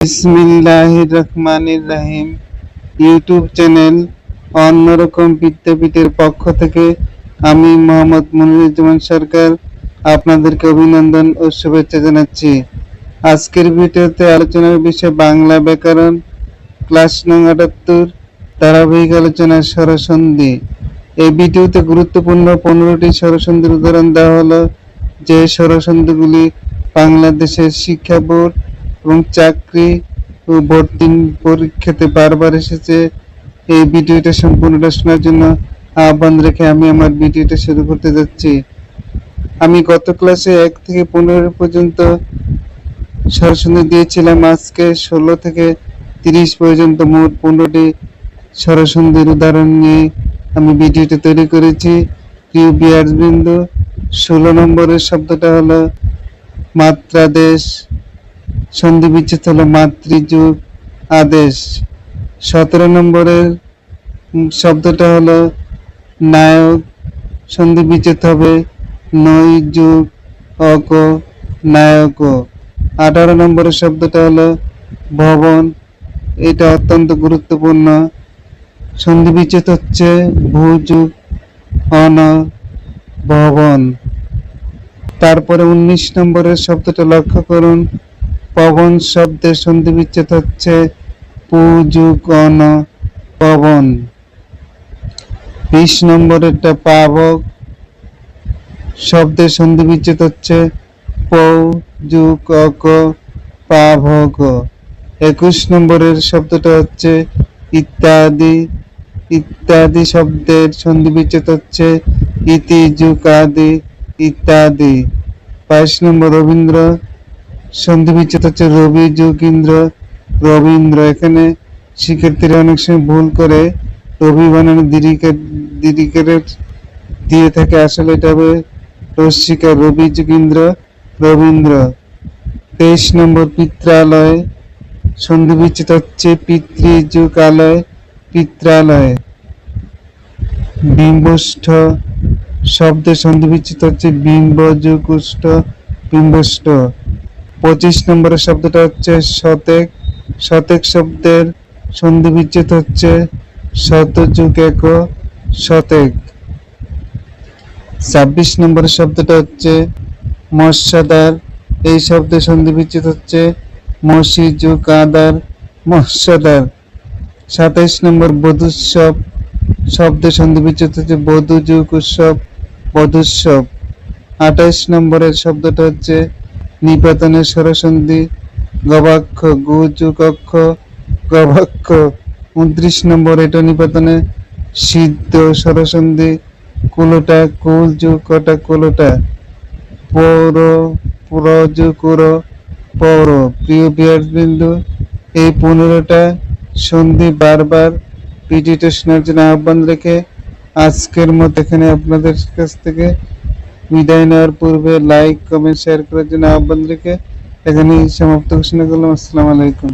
বিসমিল্লাহির রহমানির রহিম। YouTube channel অন্যরকম বিদ্যাপীঠের পক্ষ থেকে আমি মোহাম্মদ মনিরুজ্জামান সরকার আপনাদেরকে অভিনন্দন ও শুভেচ্ছা জানাচ্ছি। আজকের ভিডিওতে আলোচনার বিষয় বাংলা ব্যাকরণ, ক্লাস নং আটাত্তর, ধারাবাহিক আলোচনা স্বরসন্ধি। এই ভিডিওতে গুরুত্বপূর্ণ পনেরোটি স্বরসন্ধির উদাহরণ দেওয়া হলো। যে স্বরসন্ধিগুলি বাংলাদেশের শিক্ষা বোর্ড এবং চাকরি ভর্তি পরীক্ষাতে বারবার এসেছে। এই ভিডিওটা সম্পূর্ণটা শোনার জন্য আহ্বান রেখে আমি আমার ভিডিওটা শুরু করতে যাচ্ছি। আমি গত ক্লাসে এক থেকে পনেরো পর্যন্ত সরাসরি দিয়েছিলাম। আজকে ষোলো থেকে তিরিশ পর্যন্ত মোট পনেরোটি সরসন্ধির উদাহরণ নিয়ে আমি ভিডিওটা তৈরি করেছি। প্রিয় বিন্দু ষোলো নম্বরের শব্দটা হলো মাত্রাদেশ। সন্ধি বিচ্ছেদ হলো মাতৃযুগ আদেশ। সতেরো নম্বরের শব্দটা হলো নায়ক। সন্ধি বিচ্ছেদ হবে নৈ যুগ অক নায়ক। আঠারো নম্বরের শব্দটা হলো ভবন। এটা অত্যন্ত গুরুত্বপূর্ণ। সন্ধি বিচ্ছেদ হচ্ছে ভূযুগ অন ভবন। তারপরে উনিশ নম্বরের শব্দটা লক্ষ্য করুন। পবন শব্দের সন্ধি বিচ্ছেদ হচ্ছে পুযুগন পবন। বিশ নম্বরেরটা পাবক। শব্দের সন্ধি বিচ্ছেদ হচ্ছে পৌ যুগ অক পাভক একুশ নম্বরের শব্দটা হচ্ছে ইত্যাদি। ইত্যাদি শব্দের সন্ধি বিচ্ছেদ হচ্ছে ইতি যুগ আদি ইত্যাদি। বাইশ নম্বর রবীন্দ্র সন্ধি বিচ্ছেদ হচ্ছে রবি যোগীন্দ্র, রবীন্দ্র এখানে শিক্ষার্থীরা অনেক সময় ভুল করে রবি বানানো দিরিকের দিয়ে থাকে। আসলে এটা হবে রশ্মিকা, রবি যোগীন্দ্র, রবীন্দ্র। তেইশ নম্বর পিত্রালয় সন্ধি বিচ্ছেদ হচ্ছে পিতৃযুগালয়, পিত্রালয়। বিম্বষ্ঠ শব্দের সন্ধি বিচ্ছেদ হচ্ছে বিম্ব যুগুষ্ঠ বিম্বষ্ঠ। পঁচিশ নম্বরের শব্দটা হচ্ছে শতেক। শতেক শব্দের সন্ধি বিচ্ছেদ হচ্ছে শতযুগ এক শতেক। ছাব্বিশ নম্বরের শব্দটা হচ্ছে মৎস্যাদার। এই শব্দের সন্ধি বিচ্ছেদ হচ্ছে মসি যুগ আদার মৎস্যাদার। সাতাইশ নম্বর বধুৎসব শব্দের সন্ধি বিচ্ছেদ হচ্ছে বধু যুগ উৎসব, বধুৎসব। আঠাইশ নম্বরের শব্দটা হচ্ছে নিপাতনের স্বরসন্ধি গবাক্ষ গু যুগ অক্ষ গবাক্ষ। উনত্রিশ নম্বর, এটা নিপাতনে সিদ্ধ স্বরসন্ধি কুলোটা কুল যুগ কটা কুলোটা? পৌর পুর যুগ কুর পৌর। প্রিয় বিয়ার বিন্দু এই পনেরোটা সন্ধি বারবার ভিডিওটা শোনার জন্য আহ্বান রেখে আজকের মতো এখানে আপনাদের কাছ থেকে বিদায় নেওয়ার পূর্বে লাইক কমেন্ট শেয়ার করার জন্য আহ্বান রেখে এখানেই সমাপ্ত ঘোষণা করলাম। আসসালামু আলাইকুম।